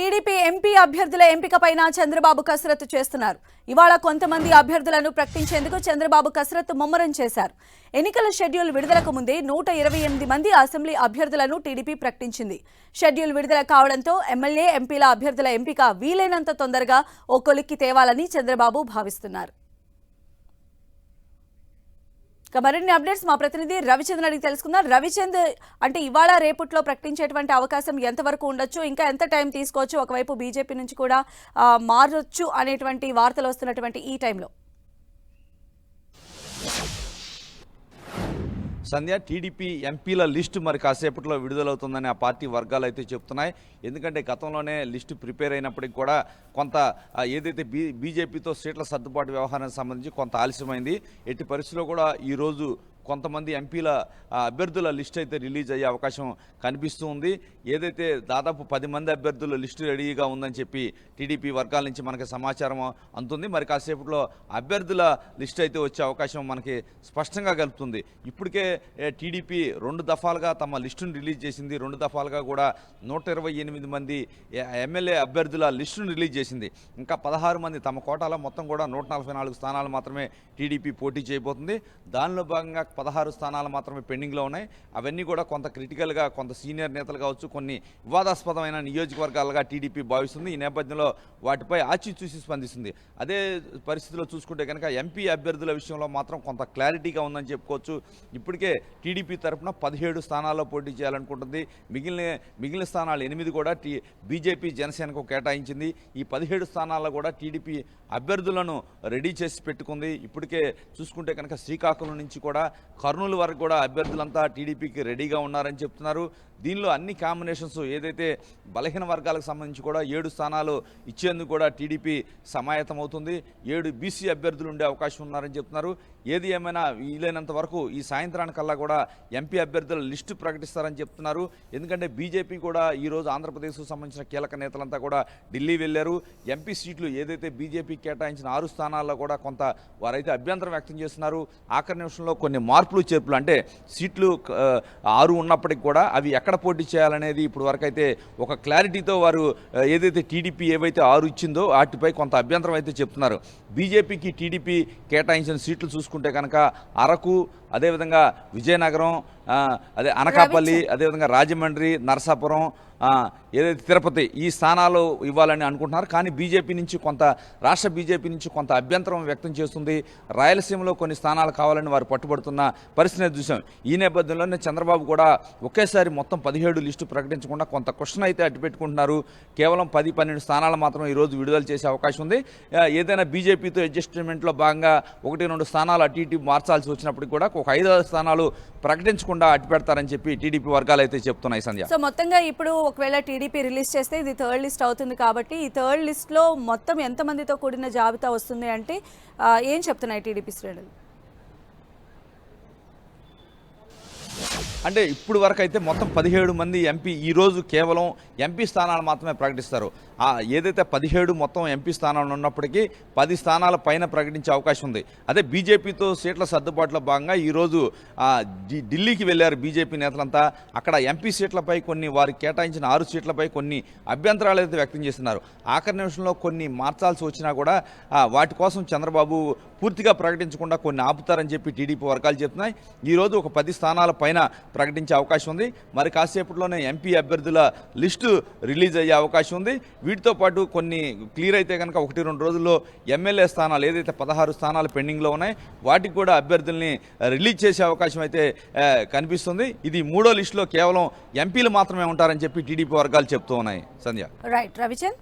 TDP MP అభ్యర్థుల ఎంపికపైన చంద్రబాబు కసరత్తు చేస్తున్నారు. ఇవాళ కొంతమంది అభ్యర్థులను ప్రకటించేందుకు చంద్రబాబు కసరత్తు ముమ్మరం చేశారు. ఎన్నికల షెడ్యూల్ విడుదలకు ముందే నూట ఇరవై ఎనిమిది మంది అసెంబ్లీ అభ్యర్థులను టీడీపీ ప్రకటించింది. షెడ్యూల్ విడుదల కావడంతో ఎమ్మెల్యే ఎంపీల అభ్యర్థుల ఎంపిక వీలైనంత తొందరగా ఓ కొలిక్కి తేవాలని చంద్రబాబు భావిస్తున్నారు. ఇక మరిన్ని అప్డేట్స్ మా ప్రతినిధి రవిచంద్ర అడిగి తెలుసుకుందాం. రవిచంద్ అంటే ఇవాళ రేపట్లో ప్రకటించేటువంటి అవకాశం ఎంతవరకు ఉండొచ్చు? ఇంకా ఎంత టైం తీసుకోవచ్చు? ఒకవైపు బీజేపీ నుంచి కూడా మారొచ్చు అనేటువంటి వార్తలు వస్తున్నటువంటి ఈ టైంలో. సంధ్య టీడీపీ ఎంపీల లిస్టు మరి కాసేపట్లో విడుదలవుతుందని ఆ పార్టీ వర్గాలు అయితే చెప్తున్నాయి. ఎందుకంటే గతంలోనే లిస్టు ప్రిపేర్ అయినప్పటికి కూడా కొంత ఏదైతే బీ బీజేపీతో సీట్ల సర్దుబాటు వ్యవహారానికి సంబంధించి కొంత ఆలస్యమైంది. ఎట్టి పరిస్థితిలో కూడా ఈరోజు కొంతమంది ఎంపీల అభ్యర్థుల లిస్ట్ అయితే రిలీజ్ అయ్యే అవకాశం కనిపిస్తూ ఉంది. ఏదైతే దాదాపు పది మంది అభ్యర్థుల లిస్టు రెడీగా ఉందని చెప్పి టీడీపీ వర్గాల నుంచి మనకి సమాచారం అందుతుంది. మరి కాసేపట్లో అభ్యర్థుల లిస్ట్ అయితే వచ్చే అవకాశం మనకి స్పష్టంగా కలుపుతుంది. ఇప్పటికే టీడీపీ రెండు దఫాలుగా తమ లిస్టును రిలీజ్ చేసింది. రెండు దఫాలుగా కూడా నూట ఇరవై ఎనిమిది మంది ఎమ్మెల్యే అభ్యర్థుల లిస్టును రిలీజ్ చేసింది. ఇంకా పదహారు మంది తమ కోటాలో మొత్తం కూడా నూట నలభై నాలుగు స్థానాలు మాత్రమే టీడీపీ పోటీ చేయబోతుంది. దానిలో భాగంగా పదహారు స్థానాలు మాత్రమే పెండింగ్లో ఉన్నాయి. అవన్నీ కూడా కొంత క్రిటికల్గా కొంత సీనియర్ నేతలు కావచ్చు కొన్ని వివాదాస్పదమైన నియోజకవర్గాలుగా టీడీపీ భావిస్తుంది. ఈ నేపథ్యంలో వాటిపై ఆచి చూసి స్పందిస్తుంది. అదే పరిస్థితిలో చూసుకుంటే కనుక ఎంపీ అభ్యర్థుల విషయంలో మాత్రం కొంత క్లారిటీగా ఉందని చెప్పుకోవచ్చు. ఇప్పటికే టీడీపీ తరఫున పదిహేడు స్థానాల్లో పోటీ చేయాలనుకుంటుంది. మిగిలిన మిగిలిన స్థానాలు ఎనిమిది కూడా టీ బీజేపీ జనసేనకు కేటాయించింది. ఈ పదిహేడు స్థానాల్లో కూడా టీడీపీ అభ్యర్థులను రెడీ చేసి పెట్టుకుంది. ఇప్పటికే చూసుకుంటే కనుక శ్రీకాకుళం నుంచి కూడా కర్నూలు వరకు కూడా అభ్యర్థులంతా టీడీపీకి రెడీగా ఉన్నారని చెప్తున్నారు. దీనిలో అన్ని కాంబినేషన్స్ ఏదైతే బలహీన వర్గాలకు సంబంధించి కూడా ఏడు స్థానాలు ఇచ్చేందుకు కూడా టీడీపీ సమాయత్తమవుతుంది. ఏడు బీసీ అభ్యర్థులు ఉండే అవకాశం ఉన్నారని చెప్తున్నారు. ఏది ఏమైనా వీలైనంత వరకు ఈ సాయంత్రానికల్లా కూడా ఎంపీ అభ్యర్థుల లిస్టు ప్రకటిస్తారని చెప్తున్నారు. ఎందుకంటే బీజేపీ కూడా ఈరోజు ఆంధ్రప్రదేశ్కు సంబంధించిన కీలక నేతలంతా కూడా ఢిల్లీ వెళ్ళారు. ఎంపీ సీట్లు ఏదైతే బీజేపీ కేటాయించిన ఆరు స్థానాల్లో కూడా కొంత వారైతే అభ్యంతరం వ్యక్తం చేస్తున్నారు. ఆఖరి నిమిషంలో కొన్ని మార్పులు చేర్పులు అంటే సీట్లు ఆరు ఉన్నప్పటికీ కూడా అవి ఎక్కడ పోటీ చేయాలనేది ఇప్పుడు వరకు అయితే ఒక క్లారిటీతో వారు ఏదైతే టీడీపీ ఏవైతే ఆరు ఇచ్చిందో వాటిపై కొంత అభ్యంతరం అయితే చెప్తున్నారు. బీజేపీకి టీడీపీ కేటాయించిన సీట్లు చూసుకుంటే కనుక అరకు అదేవిధంగా విజయనగరం అదే అనకాపల్లి అదేవిధంగా రాజమండ్రి నరసాపురం ఏదైతే తిరుపతి ఈ స్థానాలు ఇవ్వాలని అనుకుంటున్నారు కానీ బీజేపీ నుంచి కొంత రాష్ట్ర బీజేపీ నుంచి కొంత అభ్యంతరం వ్యక్తం చేస్తుంది. రాయలసీమలో కొన్ని స్థానాలు కావాలని వారు పట్టుబడుతున్న పరిస్థితిని చూసాం. ఈ నేపథ్యంలోనే చంద్రబాబు కూడా ఒకేసారి మొత్తం పదిహేడు లిస్టు ప్రకటించకుండా కొంత క్వశ్చన్ అయితే అడ్డు పెట్టుకుంటున్నారు. కేవలం పది పన్నెండు స్థానాలు మాత్రం ఈరోజు విడుదల చేసే అవకాశం ఉంది. ఏదైనా బీజేపీతో అడ్జస్ట్మెంట్లో భాగంగా ఒకటి రెండు స్థానాలు అటు ఇటు మార్చాల్సి వచ్చినప్పటికీ కూడా ఒక ఐదు ఆరు స్థానాలు ప్రకటించకుండా అడ్డు పెడతారని చెప్పి టీడీపీ వర్గాలు అయితే చెప్తున్నాయి సంధ్య. సో మొత్తంగా ఇప్పుడు ఒకవేళ టీడీపీ రిలీజ్ చేస్తే ఇది థర్డ్ లిస్ట్ అవుతుంది కాబట్టి ఈ థర్డ్ లిస్ట్లో మొత్తం ఎంతమందితో కూడిన జాబితా వస్తుంది అంటే ఏం చెప్తున్నాయి టీడీపీ శ్రేణులు? అంటే ఇప్పుడు వరకు అయితే మొత్తం పదిహేడు మంది ఎంపీ ఈరోజు కేవలం ఎంపీ స్థానాలు మాత్రమే ప్రకటిస్తారు. ఏదైతే పదిహేడు మొత్తం ఎంపీ స్థానాలు ఉన్నప్పటికీ పది స్థానాల పైన ప్రకటించే అవకాశం ఉంది. అదే బీజేపీతో సీట్ల సర్దుబాటులో భాగంగా ఈరోజు ఢిల్లీకి వెళ్ళారు బీజేపీ నేతలంతా. అక్కడ ఎంపీ సీట్లపై కొన్ని వారికి కేటాయించిన ఆరు సీట్లపై కొన్ని అభ్యంతరాలు అయితే వ్యక్తం చేస్తున్నారు. ఆఖరి నిమిషంలో కొన్ని మార్చాల్సి వచ్చినా కూడా వాటి కోసం చంద్రబాబు పూర్తిగా ప్రకటించకుండా కొన్ని ఆపుతారని చెప్పి టీడీపీ వర్గాలు చెప్తున్నాయి. ఈరోజు ఒక పది స్థానాల పైన ప్రకటించే అవకాశం ఉంది. మరి కాసేపట్లోనే ఎంపీ అభ్యర్థుల లిస్టు రిలీజ్ అయ్యే అవకాశం ఉంది. వీటితో పాటు కొన్ని క్లియర్ అయితే కనుక ఒకటి రెండు రోజుల్లో ఎమ్మెల్యే స్థానాలు ఏదైతే పదహారు స్థానాలు పెండింగ్లో ఉన్నాయి వాటికి కూడా అభ్యర్థుల్ని రిలీజ్ చేసే అవకాశం అయితే కనిపిస్తుంది. ఇది మూడో లిస్టులో కేవలం ఎంపీలు మాత్రమే ఉంటారని చెప్పి టీడీపీ వర్గాలు చెప్తూ ఉన్నాయి. సంధ్య. రైట్ రవిచంద్